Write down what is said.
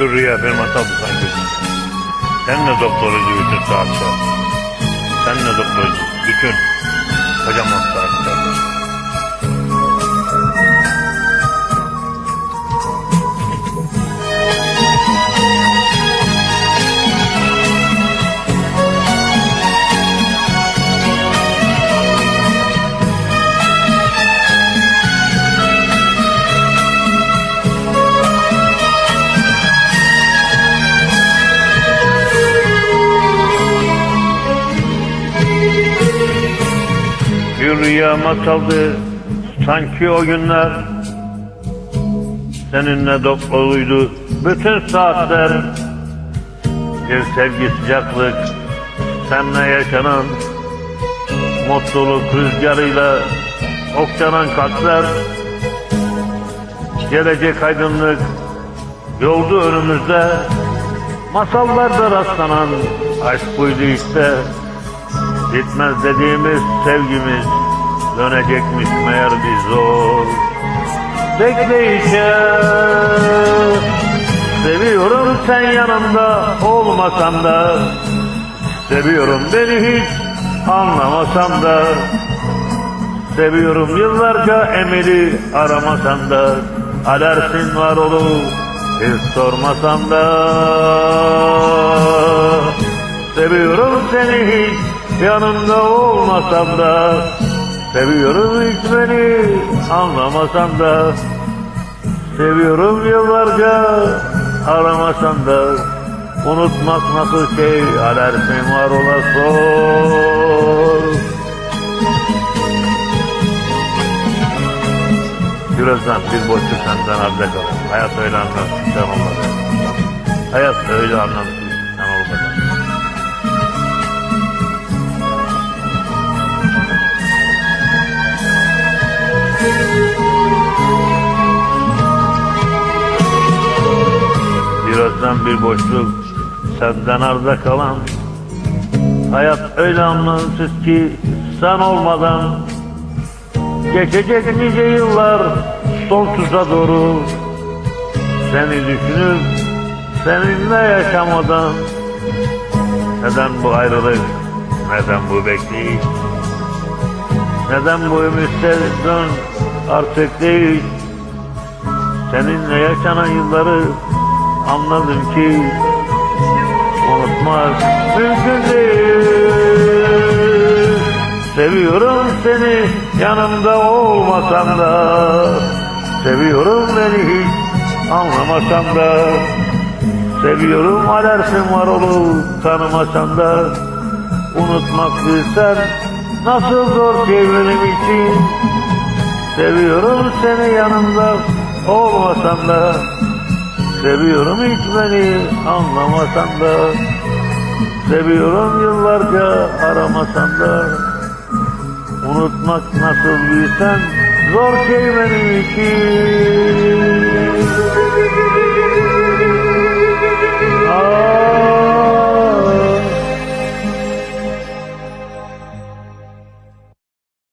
Rüya bir masal sanki. Sen ne doktoruydu bütün saatler. Sen ne doktoruydu bütün kocaman saatler. Bir rüya masaldı sanki o günler Seninle doktoruydu bütün saatler Bir sevgi sıcaklık seninle yaşanan Mutluluk rüzgarıyla okşanan kalpler Gelecek aydınlık yoldu önümüzde. Masallarda rastlanan aşk buydu işte. Bitmez dediğimiz sevgimiz dönecekmiş meğer bir zor Bekleyişe. Seviyorum sen yanımda olmasan da. Seviyorum beni hiç anlamasan da. Seviyorum yıllarca emeli aramasan da. Alersin var olur hiç sormasan da. Seviyorum seni hiç yanımda olmasam da Seviyorum hiç beni anlamasan da. Seviyorum yıllarca aramasan da. Unutmak nasıl şey alersin var ola sor. Birazdan bir boşluk senden arda kalır Hayat öyle anlamsız sen olmadan Hayat öyle anlamsız Birazdan bir boşluk senden arda kalan. Hayat öyle anlamsız ki sen olmadan Geçecek nice yıllar sonsuza doğru. Seni düşünüp seninle yaşamadan. Neden bu ayrılık, neden bu bekleyiş Neden bu dön artık değil. Seninle yaşanan yılları anladım ki Unutmak mümkün değil Seviyorum seni yanımda olmasam da. Seviyorum beni hiç anlamasan da. Seviyorum alersin var olur tanımasan da. Unutmak bilsen nasıl zor ki benim için. Seviyorum seni yanımda olmasan da Seviyorum hiç beni anlamasan da. Seviyorum yıllarca aramasan da. Unutmak nasıl bilsen zor şey benim için